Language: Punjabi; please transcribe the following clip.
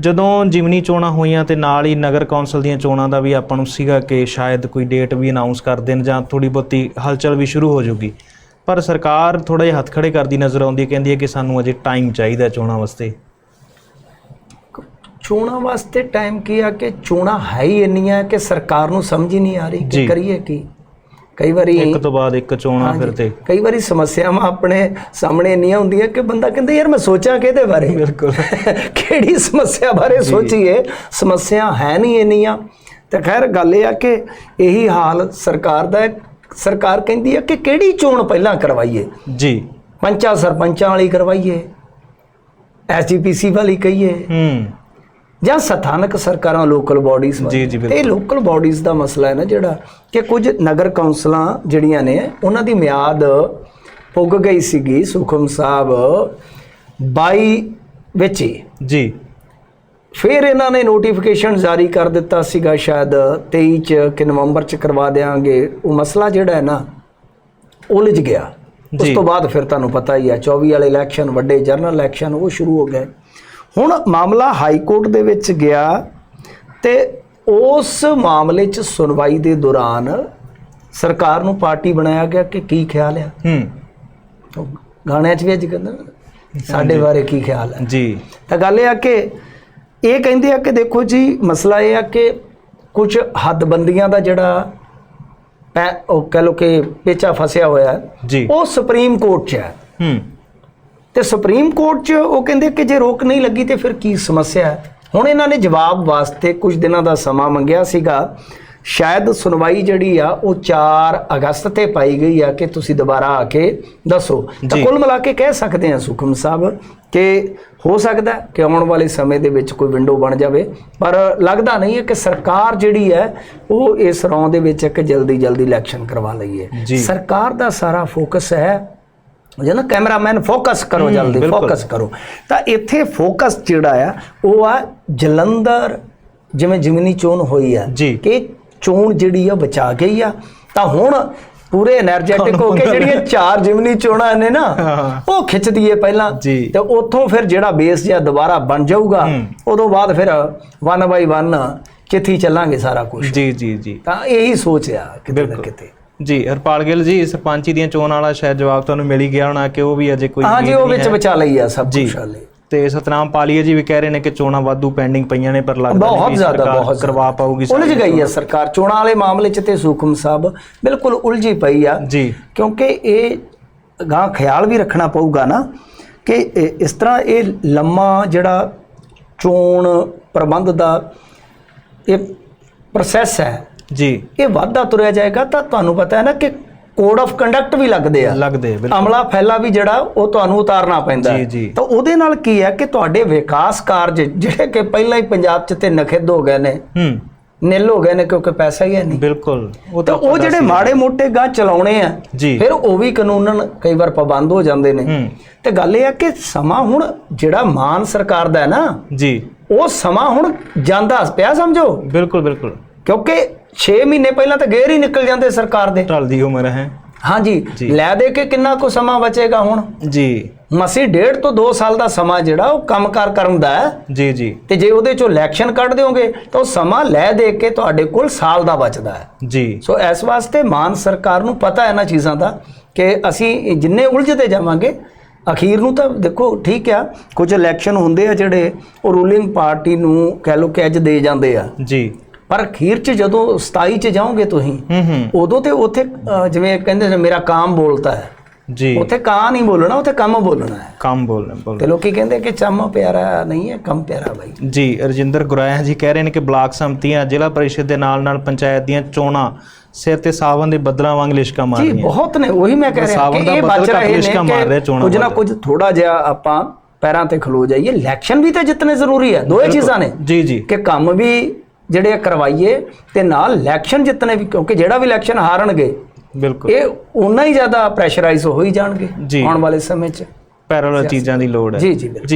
ਜਦੋਂ ਜਿਮਨੀ ਚੋਣਾਂ ਹੋਈਆਂ ਤੇ ਨਾਲ ਹੀ ਨਗਰ ਕੌਂਸਲ ਦੀਆਂ ਚੋਣਾਂ ਦਾ ਵੀ ਆਪਾਂ ਨੂੰ ਸੀਗਾ ਕਿ ਸ਼ਾਇਦ ਕੋਈ ਡੇਟ ਵੀ ਅਨਾਉਂਸ ਕਰ ਦੇਣ ਜਾਂ ਥੋੜੀ ਬਹੁਤੀ ਹਲਚਲ ਵੀ ਸ਼ੁਰੂ ਹੋ ਜਾਊਗੀ। ਪਰ ਸਰਕਾਰ ਥੋੜਾ ਜਿਹਾ ਹੱਥ ਖੜੇ ਕਰਦੀ ਨਜ਼ਰ ਆਉਂਦੀ ਹੈ ਕਹਿੰਦੀ ਹੈ ਕਿ ਸਾਨੂੰ ਅਜੇ ਟਾਈਮ ਚਾਹੀਦਾ ਚੋਣਾਂ ਵਾਸਤੇ। ਚੋਣਾਂ ਵਾਸਤੇ ਟਾਈਮ ਕੀ ਆ ਕਿ ਚੋਣਾਂ ਹੈ ਹੀ ਇੰਨੀਆਂ ਕਿ ਸਰਕਾਰ ਨੂੰ ਸਮਝ ਹੀ ਨਹੀਂ ਆ ਰਹੀ। ਕਿ ਕਰੀਏ ਕੀ? ਕਈ ਵਾਰੀ ਇੱਕ ਤੋਂ ਬਾਅਦ ਇੱਕ ਚੋਣਾਂ ਫਿਰ ਤੇ। ਕਈ ਵਾਰੀ ਸਮੱਸਿਆਵਾਂ ਆਪਣੇ ਸਾਹਮਣੇ ਇੰਨੀਆਂ ਹੁੰਦੀਆਂ ਕਿ ਬੰਦਾ ਕਹਿੰਦਾ ਯਾਰ ਮੈਂ ਸੋਚਾਂ ਕਿਹਦੇ ਬਾਰੇ? ਬਿਲਕੁਲ। ਕਿਹੜੀ ਸਮੱਸਿਆ ਬਾਰੇ ਸੋਚੀਏ? ਸਮੱਸਿਆ ਹੈ ਨਹੀਂ ਇੰਨੀਆਂ। ਤੇ ਖੈਰ ਗੱਲ ਇਹ ਆ ਕਿ ਇਹੀ ਹਾਲ ਸਰਕਾਰ ਦਾ ਹੈ। ਸਰਕਾਰ ਕਹਿੰਦੀ ਹੈ ਕਿ ਕਿਹੜੀ ਚੋਣ ਪਹਿਲਾਂ ਕਰਵਾਈਏ? ਜੀ। ਪੰਚਾਂ ਸਰਪੰਚਾਂ ਵਾਲੀ ਕਰਵਾਈਏ। ਐਸਜੀਪੀਸੀ ਵਾਲੀ ਕਹੀਏ। ਹੂੰ। ਜਾਂ ਸਥਾਨਕ ਸਰਕਾਰਾਂ ਲੋਕਲ ਬਾਡੀਜ਼ ਜੀ, ਜੀ, ਬਿਲਕੁਲ। ਇਹ ਲੋਕਲ ਬਾਡੀਜ਼ ਦਾ ਮਸਲਾ ਹੈ ਨਾ ਜਿਹੜਾ ਕਿ ਕੁਝ ਨਗਰ ਕੌਂਸਲਾਂ ਜਿਹੜੀਆਂ ਨੇ ਉਹਨਾਂ ਦੀ ਮਿਆਦ ਪੁੱਗ ਗਈ ਸੀਗੀ ਸੁਖਮ ਸਾਹਿਬ 22 ਵਿੱਚ। ਹੀ ਜੀ। ਫਿਰ ਇਹਨਾਂ ਨੇ ਨੋਟੀਫਿਕੇਸ਼ਨ ਜਾਰੀ ਕਰ ਦਿੱਤਾ ਸੀਗਾ ਸ਼ਾਇਦ 23 ਚ ਕਿ ਨਵੰਬਰ ਚ ਕਰਵਾ ਦੇਾਂਗੇ ਉਹ ਮਸਲਾ ਜਿਹੜਾ ਹੈ ਨਾ ਉਲਝ ਗਿਆ। ਉਸ ਜੀ। ਤੋਂ ਬਾਅਦ ਫਿਰ ਤੁਹਾਨੂੰ ਪਤਾ ਹੀ ਹੈ 24 ਵਾਲੇ ਇਲੈਕਸ਼ਨ ਵੱਡੇ ਜਨਰਲ ਇਲੈਕਸ਼ਨ ਉਹ ਸ਼ੁਰੂ ਹੋ ਗਏ। ਹੁਣ ਮਾਮਲਾ ਹਾਈ ਕੋਰਟ ਦੇ ਵਿੱਚ ਗਿਆ ਤੇ ਉਸ ਮਾਮਲੇ 'ਚ ਸੁਣਵਾਈ ਦੇ ਦੌਰਾਨ ਸਰਕਾਰ ਨੂੰ ਪਾਰਟੀ ਬਣਾਇਆ ਗਿਆ ਕਿ ਕੀ ਖਿਆਲ ਆ? ਹੂੰ। ਗਾਣਿਆਂ 'ਚ ਵੀ ਅੱਜ ਕਹਿੰਦਾ ਸਾਡੇ ਬਾਰੇ ਕੀ ਖਿਆਲ ਹੈ ਜੀ। ਤਾਂ ਗੱਲ ਇਹ ਆ ਕਿ ਇਹ ਕਹਿੰਦੇ ਆ ਕਿ ਦੇਖੋ ਜੀ ਮਸਲਾ ਇਹ ਆ ਕਿ ਕੁਝ ਹੱਦਬੰਦੀਆਂ ਦਾ ਜਿਹੜਾ ਪੈ ਉਹ ਕਹ ਲੋ ਕਿ ਪੇਚਾ ਫਸਿਆ ਹੋਇਆ ਹੈ, ਜੀ। ਉਹ ਸੁਪਰੀਮ ਕੋਰਟ 'ਚ ਹੈ। ਹੂੰ। ਤੇ ਸੁਪਰੀਮ ਕੋਰਟ 'ਚ ਉਹ ਕਹਿੰਦੇ ਕਿ ਜੇ ਰੋਕ ਨਹੀਂ ਲੱਗੀ ਤੇ ਫਿਰ ਕੀ ਸਮੱਸਿਆ ਹੈ ਹੁਣ ਇਹਨਾਂ ਨੇ ਜਵਾਬ ਵਾਸਤੇ ਕੁਝ ਦਿਨਾਂ ਦਾ ਸਮਾਂ ਮੰਗਿਆ ਸੀਗਾ ਸ਼ਾਇਦ ਸੁਣਵਾਈ ਜਿਹੜੀ ਆ ਉਹ 4 ਅਗਸਤ ਤੇ ਪਾਈ ਗਈ ਆ ਕਿ ਤੁਸੀਂ ਦੁਬਾਰਾ ਆ ਕੇ ਦੱਸੋ ਤਾਂ। ਕੁੱਲ ਮਿਲਾ ਕੇ ਕਹਿ ਸਕਦੇ ਆ ਸੁਖਮ ਸਾਹਿਬ ਕਿ ਹੋ ਸਕਦਾ ਕਿ ਆਉਣ ਵਾਲੇ ਸਮੇਂ ਦੇ ਵਿੱਚ ਕੋਈ ਵਿੰਡੋ ਬਣ ਜਾਵੇ ਪਰ ਲੱਗਦਾ ਨਹੀਂ ਹੈ ਕਿ ਸਰਕਾਰ ਜਿਹੜੀ ਹੈ ਉਹ ਇਸ ਰੌਂ ਦੇ ਵਿੱਚ ਇੱਕ ਜਲਦੀ ਜਲਦੀ ਇਲੈਕਸ਼ਨ ਕਰਵਾ ਲਈਏ। ਸਰਕਾਰ ਦਾ ਸਾਰਾ ਫੋਕਸ ਹੈ ਜਦੋਂ ਕੈਮਰਾਮੈਨ ਫੋਕਸ ਕਰੋ ਜਲਦੀ ਫੋਕਸ ਕਰੋ। ਤਾਂ ਇੱਥੇ ਫੋਕਸ ਜਿਹੜਾ ਆ ਉਹ ਆ ਜਲੰਧਰ ਜਿਵੇਂ ਜਿਮਨੀ ਚੋਣ ਹੋਈ ਆ ਕਿ ਚੋਣ ਜਿਹੜੀ ਆ ਬਚਾ ਗਈ ਆ। ਤਾਂ ਹੁਣ ਪੂਰੇ એનર્ਜੈਟਿਕ ਹੋ ਕੇ ਜਿਹੜੀਆਂ ਚਾਰ ਜਿਮਨੀ ਚੋਣਾਂ ਨੇ ਨਾ ਉਹ ਖਿੱਚਦੀ ਏ ਪਹਿਲਾਂ। ਤੇ ਉੱਥੋਂ ਫਿਰ ਜਿਹੜਾ ਬੇਸ ਜਿਆ ਦੁਬਾਰਾ ਬਣ ਜਾਊਗਾ ਉਦੋਂ ਬਾਅਦ ਫਿਰ 1 ਬਾਈ 1 ਕਿੱਥੇ ਚੱਲਾਂਗੇ ਸਾਰਾ ਕੁਝ ਜੀ ਜੀ ਜੀ। ਤਾਂ ਇਹੀ ਸੋਚਿਆ ਕਿਤੇ ਨਾ ਕਿਤੇ। ਜੀ ਹਰਪਾਲ ਗਿੱਲ ਜੀ ਸਰਪੰਚੀ ਦੀਆਂ ਚੋਣਾਂ ਵਾਲਾ ਸ਼ਾਇਦ ਜਵਾਬ ਤੁਹਾਨੂੰ ਮਿਲ ਹੀ ਗਿਆ ਹੋਣਾ ਕਿ ਉਹ ਵੀ ਅਜੇ ਕੋਈ ਹਾਂ ਜੀ ਉਹ ਵਿੱਚ। ਵਿਚਾ ਲਈ ਆ ਸਭ ਕੁਝ ਹਾਲੇ ਤੇ ਸਤਨਾਮ ਪਾਲੀਆ ਜੀ ਵੀ ਕਹਿ ਰਹੇ ਨੇ ਕਿ ਚੋਣਾਂ ਵਾਧੂ ਪੈਂਡਿੰਗ ਪਈਆਂ ਨੇ ਪਰ ਲੱਗਦਾ ਨਹੀਂ ਬਹੁਤ ਜ਼ਿਆਦਾ ਸਰਕਾਰ ਬਹੁਤ ਕਰਵਾ। ਪਾਊਗੀ ਉਲਝ ਗਈ ਹੈ ਸਰਕਾਰ। ਚੋਣਾਂ ਵਾਲੇ ਮਾਮਲੇ 'ਚ ਤੇ ਸੁਖਮ ਸਾਹਿਬ ਬਿਲਕੁਲ ਉਲਝੀ ਪਈ ਆ। ਜੀ। ਕਿਉਂਕਿ ਇਹ ਗਾਂ ਖਿਆਲ ਵੀ ਰੱਖਣਾ ਪਊਗਾ ਨਾ ਕਿ ਇਸ ਤਰ੍ਹਾਂ ਇਹ ਲੰਮਾ ਜਿਹੜਾ ਚੋਣ ਪ੍ਰਬੰਧ ਦਾ ਇਹ ਪ੍ਰੋਸੈਸ ਹੈ ਜੀ। ਇਹ ਵਾਧਾ ਤੁਰਿਆ ਜਾਏਗਾ ਤਾਂ ਤੁਹਾਨੂੰ ਪਤਾ ਹੈ ਨਾ ਕਿ ਕੋਡ ਆਫ ਕੰਡਕਟ ਵੀ ਲੱਗਦੇ ਆ। ਲੱਗਦੇ ਬਿਲਕੁਲ। ਅਮਲਾ ਫੈਲਾ ਵੀ ਜਿਹੜਾ ਉਹ ਤੁਹਾਨੂੰ ਉਤਾਰਨਾ ਪੈਂਦਾ ਹੈ। ਜੀ, ਜੀ। ਤਾਂ ਉਹਦੇ ਨਾਲ ਕੀ ਹੈ ਕਿ ਤੁਹਾਡੇ ਵਿਕਾਸ ਕਾਰਜ ਜਿਹੜੇ ਕਿ ਪਹਿਲਾਂ ਹੀ ਪੰਜਾਬ 'ਚ ਤੇ ਨਖਿੱਧ ਹੋ ਗਏ ਨੇ ਹੂੰ। ਨਿਲ ਹੋ ਗਏ ਨੇ ਕਿਉਂਕਿ ਪੈਸਾ ਹੀ ਹੈ ਨਹੀਂ। ਬਿਲਕੁਲ ਉਹ ਤਾਂ ਉਹ ਜਿਹੜੇ ਮਾੜੇ ਮੋਟੇ ਗਾਂ ਚਲਾਉਣੇ ਆ। ਫਿਰ ਉਹ ਵੀ ਕਾਨੂੰਨਨ ਕਈ ਵਾਰ ਪਾਬੰਦ ਹੋ ਜਾਂਦੇ ਨੇ। ਹੂੰ। ਤੇ ਗੱਲ ਇਹ ਆ ਕਿ ਸਮਾਂ ਹੁਣ ਜਿਹੜਾ ਮਾਨ ਸਰਕਾਰ ਦਾ ਹੈ ਨਾ ਜੀ। ਉਹ ਸਮਾਂ ਹੁਣ ਜਾਂਦਾ ਪਿਆ ਸਮਝੋ। ਬਿਲਕੁਲ ਬਿਲਕੁਲ। ਕਿਉਂਕਿ 6 ਮਹੀਨੇ ਪਹਿਲਾਂ ਤਾਂ ਗੇਰ ਹੀ ਨਿਕਲ ਜਾਂਦੇ ਸਰਕਾਰ ਦੇ। ਢਲਦੀ ਉਮਰ ਹੈ। ਹਾਂਜੀ ਜੀ। ਲੈ ਦੇ ਕੇ ਕਿੰਨਾ ਕੁ ਸਮਾਂ ਬਚੇਗਾ ਹੁਣ? ਜੀ। ਮਸੀ ਡੇਢ ਤੋਂ 2 ਸਾਲ ਦਾ ਸਮਾਂ ਜਿਹੜਾ ਉਹ ਕੰਮਕਾਰ ਕਰਨ ਦਾ ਹੈ। ਜੀ ਜੀ। ਤੇ ਜੇ ਉਹਦੇ ਚੋਂ ਇਲੈਕਸ਼ਨ ਕੱਢ ਦਿਓਗੇ ਤਾਂ ਉਹ ਸਮਾਂ ਲੈ ਦੇ ਕੇ ਤੁਹਾਡੇ ਕੋਲ ਸਾਲ ਦਾ ਬਚਦਾ ਹੈ। ਜੀ। ਸੋ ਇਸ ਵਾਸਤੇ ਮਾਨ ਸਰਕਾਰ ਨੂੰ ਪਤਾ ਹੈ ਇਹਨਾਂ ਚੀਜ਼ਾਂ ਦਾ ਕਿ ਅਸੀਂ ਜਿੰਨੇ ਉਲਝਦੇ ਜਾਵਾਂਗੇ ਅਖੀਰ ਨੂੰ ਤਾਂ ਦੇਖੋ ਠੀਕ ਆ ਕੁਝ ਇਲੈਕਸ਼ਨ ਹੁੰਦੇ ਆ ਜਿਹੜੇ ਉਹ ਰੂਲਿੰਗ ਪਾਰਟੀ ਨੂੰ ਕਹਿ ਲੋ ਕਿ ਅੱਜ ਦੇ ਜਾਂਦੇ ਆ। ਜੀ। ਪਰ ਅਖੀਰ 'ਚ ਜਦੋਂ 27 'ਚ ਜਾਓਗੇ ਤੁਸੀਂ ਉਦੋਂ ਤੇ ਉੱਥੇ ਜਿਵੇਂ ਕਹਿੰਦੇ ਨੇ ਮੇਰਾ ਕਾਮ ਬੋਲਤਾ ਹੈ। ਜੀ। ਉੱਥੇ ਕਾਂ ਨਹੀਂ ਬੋਲਣਾ ਉੱਥੇ ਕੰਮ ਬੋਲਣਾ ਹੈ। ਕੰਮ ਬੋਲਣਾ ਬੋਲ ਤੇ ਲੋਕੀ ਕਹਿੰਦੇ ਕਿ ਚੰਮ ਪਿਆਰਾ ਨਹੀਂ ਹੈ ਕੰਮ ਪਿਆਰਾ ਬਾਈ। ਜੀ ਰਜਿੰਦਰ ਗੁਰਾਇਆ ਜੀ ਕਹਿ ਰਹੇ ਨੇ ਕਿ ਬਲਾਕ ਸੰਮਤੀਆਂ ਜ਼ਿਲ੍ਹਾ ਪਰਿਸ਼ਦ ਦੇ ਨਾਲ ਨਾਲ ਪੰਚਾਇਤ ਦੀਆਂ ਚੋਣਾਂ ਸਿਰ ਤੇ ਸਾਵਨ ਦੇ ਬੱਦਲਾਂ ਵਾਂਗ ਲਿਸ਼ਕਾ ਮਾਰ ਜੀ ਰਹੀਆਂ। ਬਹੁਤ ਨੇ ਉਹੀ ਮੈਂ ਕਹਿ ਰਿਹਾ ਕਿ ਇਹ ਬਚ ਰਹੇ ਲਿਸ਼ਕਾ ਨੇ ਕਿ ਚੋਣਾਂ ਕੁਝ ਨਾ। ਕੁਝ ਥੋੜਾ ਜਿਹਾ ਆਪਾਂ ਪੈਰਾਂ ਤੇ ਖਲੋ ਜਾਈਏ। ਇਲੈਕਸ਼ਨ ਵੀ ਤਾਂ ਜਿੰਨੇ ਜ਼ਰੂਰੀ ਹੈ ਦੋਏ ਚੀਜ਼ਾਂ ਨੇ ਜੀ ਜੀ। ਕਿ ਕੰਮ ਵੀ ਜਿਹੜੇ ਆ ਕਰਵਾਈਏ ਤੇ ਨਾਲ ਇਲੈਕਸ਼ਨ ਜਿੱਤਨੇ ਵੀ ਕਿਉਂਕਿ ਜਿਹੜਾ ਵੀ ਇਲੈਕਸ਼ਨ ਹਾਰਨਗੇ ਬਿਲਕੁਲ। ਇਹ ਉਨਾ ਹੀ ਜ਼ਿਆਦਾ ਪ੍ਰੈਸ਼ਰਾਈਜ਼ ਹੋ ਹੀ ਜਾਣਗੇ ਜੀ। ਆਉਣ ਵਾਲੇ ਸਮੇਂ 'ਚ। ਪੈਰਲਲ ਚੀਜ਼ਾਂ ਦੀ ਲੋੜ ਹੈ। ਜੀ ਜੀ ਬਿਲਕੁਲ। ਜੀ।